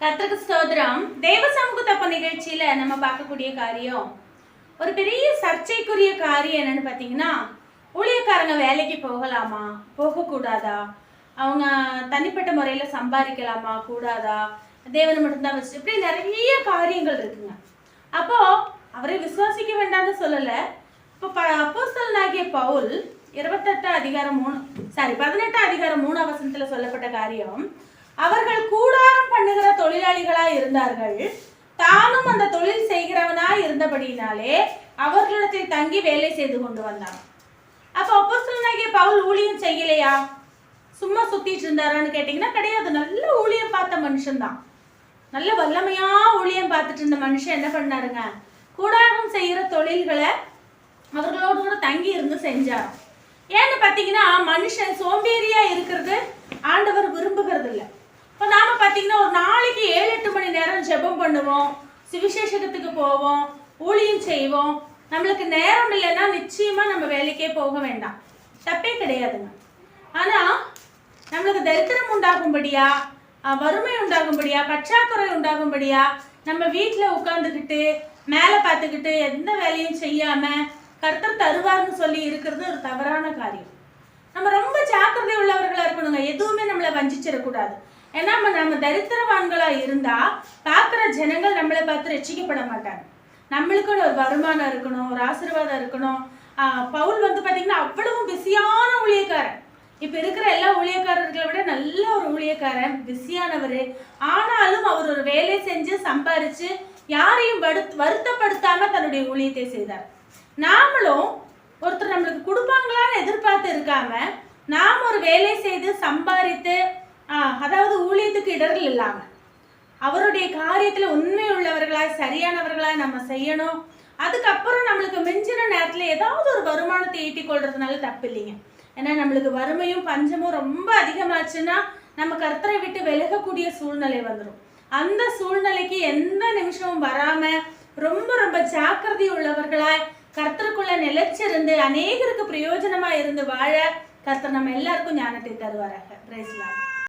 கர்த்தருக்கு ஸ்தோத்திரம். தேவ சமூகத்தப்ப நிகழ்ச்சியில நம்ம பார்க்கக்கூடிய காரியம் ஒரு பெரிய சர்ச்சைக்குரிய காரியம் என்னன்னு பார்த்தீங்கன்னா ஊழியக்காரங்க வேலைக்கு போகலாமா? போகக்கூடாதா? அவங்க தனிப்பட்ட முறையில் சம்பாதிக்கலாமா? கூடாதா? தேவனை மட்டும்தான் வச்சு இப்படி நிறைய காரியங்கள் இருக்குங்க. அப்போ அவரை விசுவாசிக்க வேண்டாம்னு சொல்லலை. இப்போ ப அப்போஸ்தலனாகிய பவுல் இருபத்தெட்டு அதிகாரம் மூணு சாரி பதினெட்டு அதிகாரம் மூணு வசனத்தில் சொல்லப்பட்ட காரியம் அவர்கள் கூடாரம் பண்ணுகிற தொழிலாளிகளாய் இருந்தார்கள். தானும் அந்த தொழில் செய்கிறவனாய் இருந்தபடியினாலே அவர்களிடத்தில் தங்கி வேலை செய்து கொண்டு வந்தான். அப்போ அப்போஸ்தலனாகிய பவுல் ஊழியம் செய்யலையா? சும்மா சுத்திட்டு இருந்தாரான்னு கேட்டிங்கன்னா கிடையாது. நல்ல ஊழியம் பார்த்த மனுஷன்தான். நல்ல வல்லமையா ஊழியம் பார்த்துட்டு இருந்த மனுஷன் என்ன பண்ணாருங்க? கூடாரம் செய்கிற தொழில்களை அவர்களோடு கூட தங்கி இருந்து செஞ்சார். ஏன்னு பார்த்தீங்கன்னா மனுஷன் சோம்பேறியா இருக்கிறது ஆண்டவர் விரும்புகிறது இல்லை இப்போ நாம பார்த்தீங்கன்னா ஒரு நாளைக்கு ஏழு எட்டு மணி நேரம் ஜெபம் பண்ணுவோம் சிவிசேஷகத்துக்கு போவோம் ஊழியம் செய்வோம். நம்மளுக்கு நேரம் இல்லைன்னா நிச்சயமாக நம்ம வேலைக்கே போக வேண்டாம். தப்பே கிடையாதுங்க. ஆனால் நம்மளுக்கு தரித்திரம் உண்டாகும்படியா வறுமை உண்டாகும்படியா பற்றாக்குறை உண்டாகும்படியா நம்ம வீட்டில் உட்காந்துக்கிட்டு மேலே பார்த்துக்கிட்டு எந்த வேலையும் செய்யாமல் கர்த்தர் தருவார்னு சொல்லி இருக்கிறது ஒரு தவறான காரியம். நம்ம ரொம்ப ஜாக்கிரதை உள்ளவர்களாக இருக்கணுங்க. எதுவுமே நம்மளை வஞ்சிச்சிடக்கூடாது. ஏன்னா நம்ம நம்ம தரித்திரவான்களாக இருந்தால் பார்க்குற ஜனங்கள் நம்மளை பார்த்து ரசிக்கப்பட மாட்டாங்க. நம்மளுக்குன்னு ஒரு வருமானம் இருக்கணும் ஒரு ஆசீர்வாதம் இருக்கணும். பவுல் வந்து பார்த்தீங்கன்னா அவ்வளவு பிஸியான ஊழியக்காரன். இப்போ இருக்கிற எல்லா ஊழியக்காரர்களை விட நல்ல ஒரு ஊழியக்காரன் பிஸியானவர். ஆனாலும் அவர் ஒரு வேலை செஞ்சு சம்பாரித்து யாரையும் வடு- வருத்தப்படுத்தாமல் தன்னுடைய ஊழியத்தை செய்தார். நாமளும் ஒருத்தர் நம்மளுக்கு கொடுப்பாங்களான்னு எதிர்பார்த்து இருக்காம நாம் ஒரு வேலை செய்து சம்பாதித்து அதாவது ஊழியத்துக்கு இடர்கள் இல்லாமல் அவருடைய காரியத்தில் உண்மை உள்ளவர்களாய் சரியானவர்களாய் நம்ம செய்யணும். அதுக்கப்புறம் நம்மளுக்கு மிஞ்சின நேரத்தில் ஏதாவது ஒரு வருமானத்தை ஈட்டிக்கொள்றதுனால தப்பு இல்லைங்க ஏன்னா நம்மளுக்கு வறுமையும் பஞ்சமும் ரொம்ப அதிகமாச்சுன்னா நம்ம கர்த்தரை விட்டு விலகக்கூடிய சூழ்நிலை வந்துடும் அந்த சூழ்நிலைக்கு எந்த நிமிஷமும் வராம ரொம்ப ரொம்ப ஜாக்கிரதை உள்ளவர்களாய் கர்த்தருக்குள்ள நிலைச்சிருந்து அநேகருக்கு பிரயோஜனமா இருந்து வாழ கர்த்தர் நம்ம எல்லாருக்கும் ஞானத்தை தருவாராக. பிரைஸ்லாம்